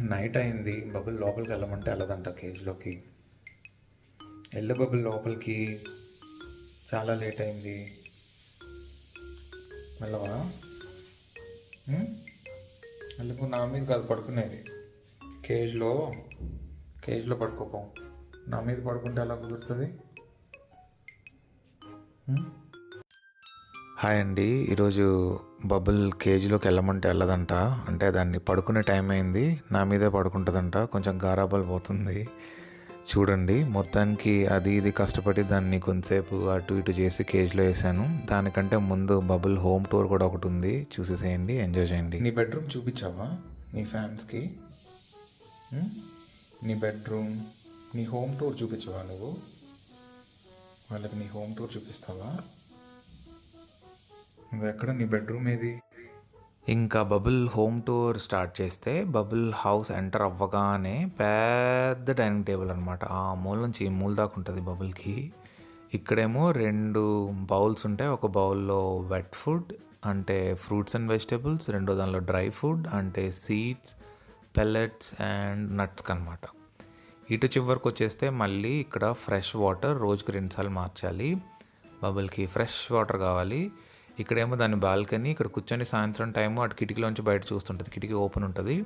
Night అయింది. Bubble లోపలికి వెళ్ళమంటే వెళ్ళదంట కేజ్లోకి. ఎల్లు బబుల్ లోపలికి. చాలా లేట్ అయింది. వెళ్ళవా? వెళ్ళకు నా మీద కాదు పడుకునేది. కేజ్లో కేజ్లో పడుకోపో నా మీద పడుకుంటే ఎలా కుదురుతుంది? హాయ్ అండి. ఈరోజు బబుల్ కేజీలోకి వెళ్ళమంటే వెళ్ళదంట. అంటే దాన్ని పడుకునే టైం అయింది. నా మీదే పడుకుంటుందంట. కొంచెం గారాబల్ పోతుంది. చూడండి. మొత్తానికి అది ఇది కష్టపడి దాన్ని కొంతసేపు అటు ఇటు చేసి కేజీలో వేసాను. దానికంటే ముందు బబుల్ హోమ్ టూర్ కూడా ఒకటి ఉంది. చూసేసేయండి. ఎంజాయ్ చేయండి. నీ బెడ్రూమ్ చూపించావా? నీ ఫ్యాన్స్కి? నీ బెడ్రూమ్ నీ హోమ్ టూర్ చూపించవా నువ్వు? వాళ్ళకి నీ హోమ్ టూర్ చూపిస్తావా? ఎక్కడ నీ బెడ్రూమ్ ఏది? ఇంకా బబుల్ హోమ్ టూర్ స్టార్ట్ చేస్తే బబుల్ హౌస్ ఎంటర్ అవ్వగానే పెద్ద డైనింగ్ టేబుల్ అనమాట ఆ మూల నుంచి ఈ మూల దాకా ఉంటుంది బబుల్కి. ఇక్కడేమో రెండు బౌల్స్ ఉంటాయి. ఒక బౌల్లో వెట్ ఫుడ్ అంటే ఫ్రూట్స్ అండ్ వెజిటేబుల్స్ రెండో దానిలో డ్రై ఫుడ్ అంటే సీడ్స్ పెల్లెట్స్ అండ్ నట్స్ అనమాట ఇటు చివరికి వచ్చేస్తే మళ్ళీ ఇక్కడ ఫ్రెష్ వాటర్ రోజుకి రెండుసార్లు మార్చాలి. బబుల్కి ఫ్రెష్ వాటర్ కావాలి. ఇక్కడేమో దాని బాల్కనీ ఇక్కడ కూర్చొని సాయంత్రం టైము అటు కిటికీలోంచి బయట చూస్తుంటుంది. కిటికీ ఓపెన్ ఉంటుంది.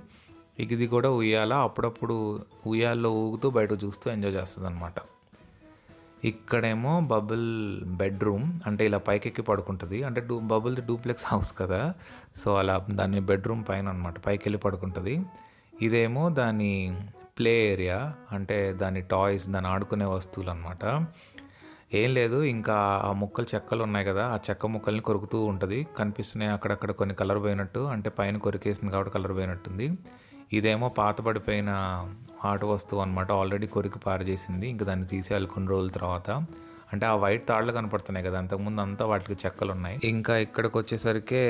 ఇక ఇది కూడా ఉయ్యాల. అప్పుడప్పుడు ఉయ్యాల్లో ఊగుతూ బయట చూస్తూ ఎంజాయ్ చేస్తుంది అనమాట ఇక్కడేమో బబుల్ బెడ్రూమ్ అంటే ఇలా పైకెక్కి పడుకుంటుంది. అంటే డూ బబుల్ డూప్లెక్స్ హౌస్ కదా. సో అలా దాని బెడ్రూమ్ పైన అనమాట పైకి వెళ్ళి పడుకుంటుంది. ఇదేమో దాని ప్లే ఏరియా అంటే దాని టాయ్స్ దాని ఆడుకునే వస్తువులు అనమాట ఏం లేదు ఇంకా ఆ ముక్కలు చెక్కలు ఉన్నాయి కదా ఆ చెక్క ముక్కల్ని కొరుకుతూ ఉంటుంది. కనిపిస్తున్నాయి అక్కడక్కడ కొన్ని కలర్ పోయినట్టు అంటే పైన కొరికేసింది కాబట్టి కలర్ పోయినట్టుంది. ఇదేమో పాతబడిపోయిన ఆట వస్తువు అనమాట ఆల్రెడీ కొరికి పారజేసింది ఇంకా దాన్ని తీసేయాలి కొన్ని రోజుల తర్వాత. అంటే ఆ వైట్ తాళ్ళు కనపడుతున్నాయి కదా అంతకుముందు అంతా వాటికి చెక్కలు ఉన్నాయి. ఇంకా ఇక్కడికి వచ్చేసరికి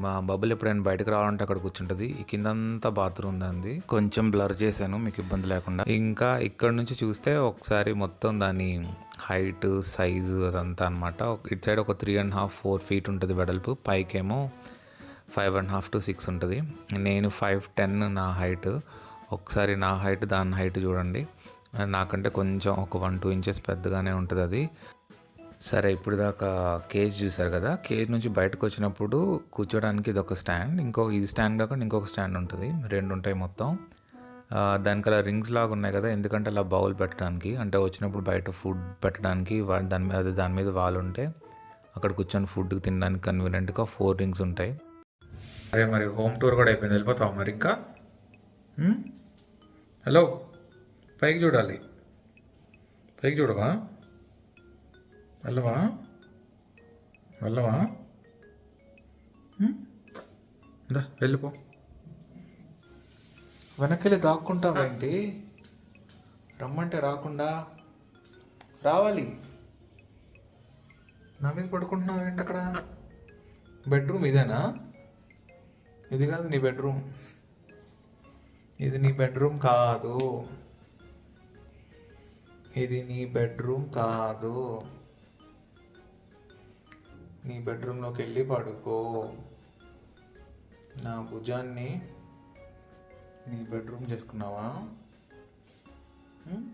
మా బబుల్ ఎప్పుడైనా బయటకు రావాలంటే అక్కడ కూర్చుంటుంది. ఈ కిందంతా బాత్రూమ్ ఉంది కొంచెం బ్లర్ చేశాను మీకు ఇబ్బంది లేకుండా. ఇంకా ఇక్కడ నుంచి చూస్తే ఒకసారి మొత్తం దాని హైట్ సైజు అదంతా అనమాట ఇటు సైడ్ ఒక three and half four feet ఉంటుంది వెడల్పు. పైకేమో five and half to six ఉంటుంది. నేను ఫైవ్ టెన్ నా హైట్ ఒకసారి నా హైట్ దాని హైట్ చూడండి. నాకంటే కొంచెం ఒక వన్ టూ ఇంచెస్ పెద్దగానే ఉంటుంది అది. సరే ఇప్పుడు దాకా కేజ్ చూసారు కదా? కేజ్ నుంచి బయటకు వచ్చినప్పుడు కూర్చోడానికి ఇది ఒక స్టాండ్. ఇంకో ఇది స్టాండ్ కాకుండా ఇంకొక స్టాండ్ ఉంటుంది. రెండు ఉంటాయి మొత్తం. దానికి అలా రింగ్స్ లాగా ఉన్నాయి కదా ఎందుకంటే అలా బౌల్ పెట్టడానికి. అంటే వచ్చినప్పుడు బయట ఫుడ్ పెట్టడానికి దాని మీద అది దాని మీద వాళ్ళు ఉంటే అక్కడ కూర్చొని ఫుడ్ తినడానికి కన్వీనియంట్గా ఫోర్ రింగ్స్ ఉంటాయి. అరే మరి హోమ్ టూర్ కూడా అయిపోయింది వెళ్ళిపోతావా మరి ఇంకా? హలో పైకి చూడాలి. పైకి చూడవా? వెళ్ళవా? వెళ్ళవా? వెళ్ళిపో. వెనకెళ్ళి దాక్కుంటావేంటి? రమ్మంటే రాకుండా రావాలి. నా మీద పడుకుంటున్నావు ఏంటి అక్కడ? బెడ్రూమ్ ఇదేనా? ఇది కాదు నీ బెడ్రూమ్. ఇది నీ బెడ్రూమ్ కాదు. ఇది నీ బెడ్రూమ్ కాదు. నీ బెడ్రూమ్లోకి వెళ్ళి పడుకో. నా భుజాన్ని నీ బెడ్రూమ్ చేసుకున్నావా? హ్మ్?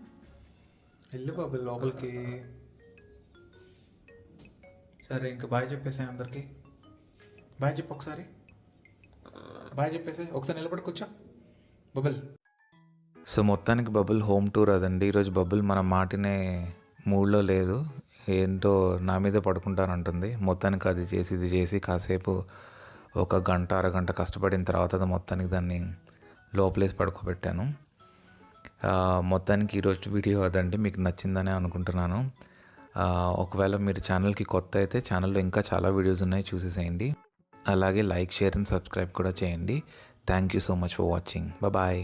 వెళ్ళు బాబు లోపలికి. సరే ఇంకా బాయ్ చెప్పేసాయి అందరికి. బాయ్ చెప్పు ఒకసారి. బాయ్ చెప్పేసి ఒకసారి నిలబడుకొచ్చా బబుల్. సో మొత్తానికి బబుల్ హోమ్ టూర్ అదండి. ఈరోజు బబుల్ మన మాటినే మూడ్లో లేదు. ఏంటో నా మీద పడుకుంటానంటుంది. మొత్తానికి అది చేసి ఇది చేసి కాసేపు ఒక గంట అరగంట కష్టపడిన తర్వాత అది మొత్తానికి దాన్ని లోపలేసి పడుకోబెట్టాను. మొత్తానికి ఈరోజు వీడియో అదండి మీకు నచ్చిందనే అనుకుంటున్నాను. ఒకవేళ మీరు ఛానల్కి కొత్త అయితే ఛానల్లో ఇంకా చాలా వీడియోస్ ఉన్నాయి చూసేసేయండి. అలాగే లైక్ షేర్ అండ్ సబ్స్క్రైబ్ కూడా చేయండి. Thank you so much for watching. Bye.